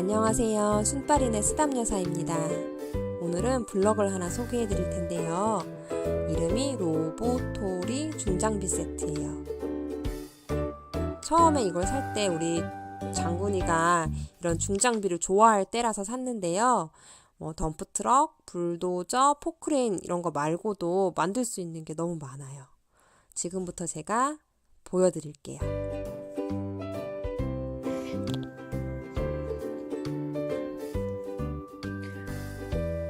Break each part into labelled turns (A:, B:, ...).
A: 안녕하세요. 순빠린의 수담여사입니다. 오늘은 블럭을 하나 소개해 드릴 텐데요. 이름이 로보토리 중장비 세트예요. 처음에 이걸 살 때 우리 장군이가 이런 중장비를 좋아할 때라서 샀는데요. 뭐 덤프트럭, 불도저, 포크레인 이런 거 말고도 만들 수 있는 게 너무 많아요. 지금부터 제가 보여드릴게요.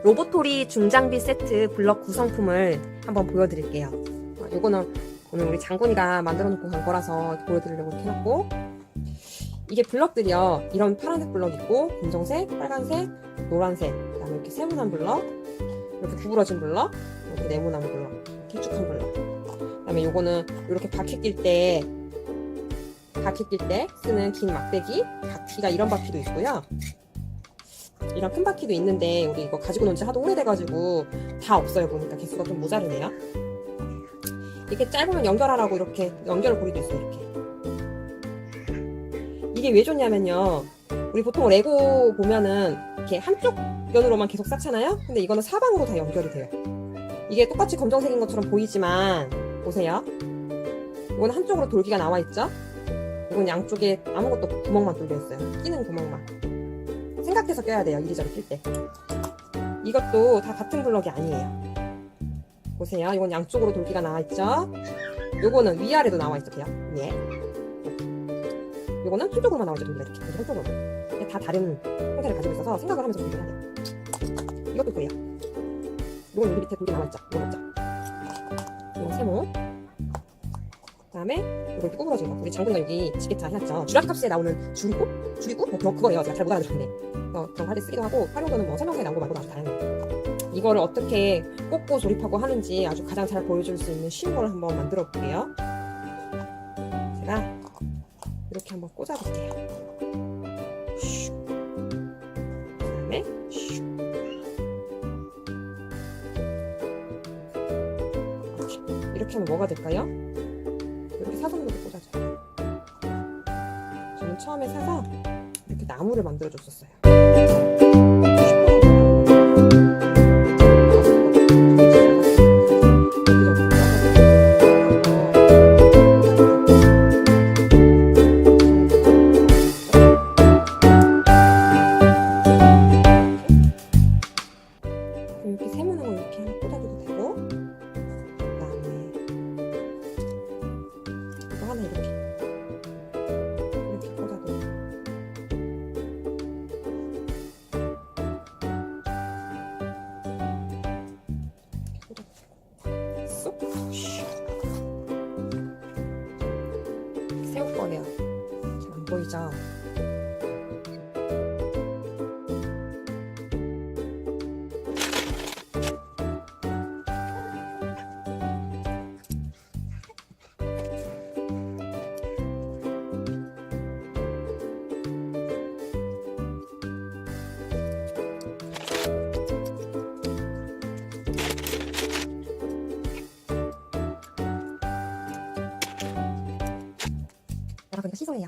A: 로보토리 중장비 세트 블럭 구성품을 한번 보여드릴게요. 어, 요거는 오늘 우리 장군이가 만들어 놓고 간 거라서 보여드리려고 이렇게 해놨고 이게 블럭들이요. 이런 파란색 블럭 있고 검정색, 빨간색, 노란색 그다음에 이렇게 세모난 블럭 이렇게 구부러진 블럭 이렇게 네모난 블럭 길쭉한 블럭 그다음에 요거는 이렇게 바퀴 낄 때 바퀴 낄 때 쓰는 긴 막대기 바퀴가 이런 바퀴도 있고요. 이런 큰 바퀴도 있는데 우리 이거 가지고 논 지 하도 오래돼가지고 다 없어요. 보니까 개수가 좀 모자르네요. 이렇게 짧으면 연결하라고 이렇게 연결 고리도 있어요 이렇게. 이게 왜 좋냐면요. 우리 보통 레고 보면은 이렇게 한쪽 면으로만 계속 쌓잖아요? 근데 이거는 사방으로 다 연결이 돼요. 이게 똑같이 검정색인 것처럼 보이지만 보세요. 이건 한쪽으로 돌기가 나와 있죠? 이건 양쪽에 아무것도 구멍만 뚫려 있어요. 끼는 구멍만 생각해서 껴야 돼요. 이리저리 낄 때. 이것도 다 같은 블럭이 아니에요. 보세요. 이건 양쪽으로 돌기가 나와 있죠. 요거는 위아래도 나와 있어요. 예. 요거는 한쪽으로만 나와 있죠. 돌기가 이렇게. 한쪽으로. 다 다른 형태를 가지고 있어서 생각을 하면서 돌기를 해야 돼요. 이것도 그래요. 요건 여기 밑에 돌기 나와 있죠. 이거 맞죠? 이건 세모. 그다음에 이거 이렇게 구부러진 거. 우리 장군가 여기 지게차 해놨죠. 주락값에 나오는 줄이꽃? 줄이꽃? 뭐 그거, 그거예요. 제가 잘 못 알아들었네. 어, 그런 거할때 쓰기도 하고 활용도는 뭐 설명서에 나온 거 말고도 아주 다양해요. 이거를 어떻게 꽂고 조립하고 하는지 아주 가장 잘 보여줄 수 있는 쉬운 걸 한번 만들어 볼게요. 제가 이렇게 한번 꽂아볼게요. 슉. 그다음에 슉. 이렇게 하면 뭐가 될까요? 저는 처음에 사서 이렇게 나무를 만들어 줬었어요. 이렇게 세모난 거 이렇게 하나 꽂아줘도 되고 그다음에 이거 하나 이렇게 よ。 여러분 이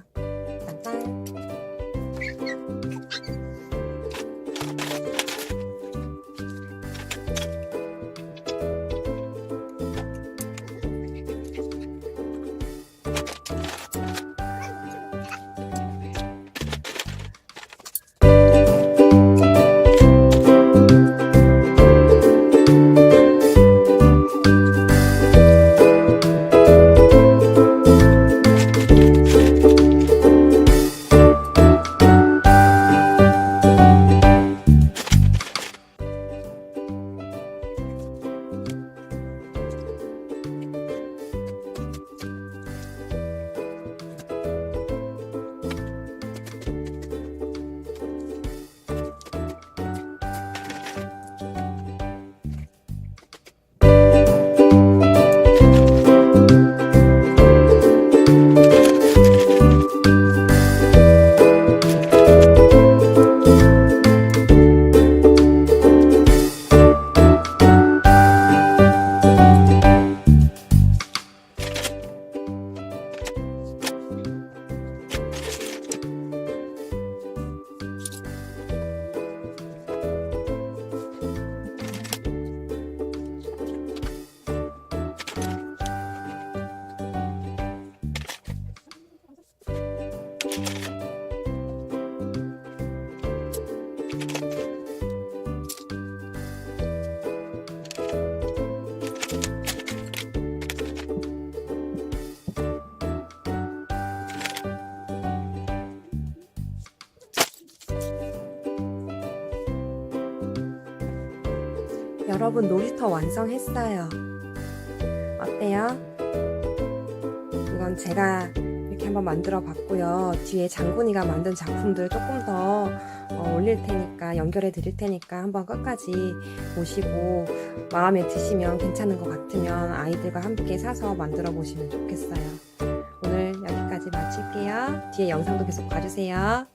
A: 여러분 놀이터 완성했어요. 어때요? 이건 제가 이렇게 한번 만들어 봤고요. 뒤에 장군이가 만든 작품들 조금 더 어, 올릴 테니까 연결해 드릴 테니까 한번 끝까지 보시고 마음에 드시면 괜찮은 것 같으면 아이들과 함께 사서 만들어 보시면 좋겠어요. 오늘 여기까지 마칠게요. 뒤에 영상도 계속 봐주세요.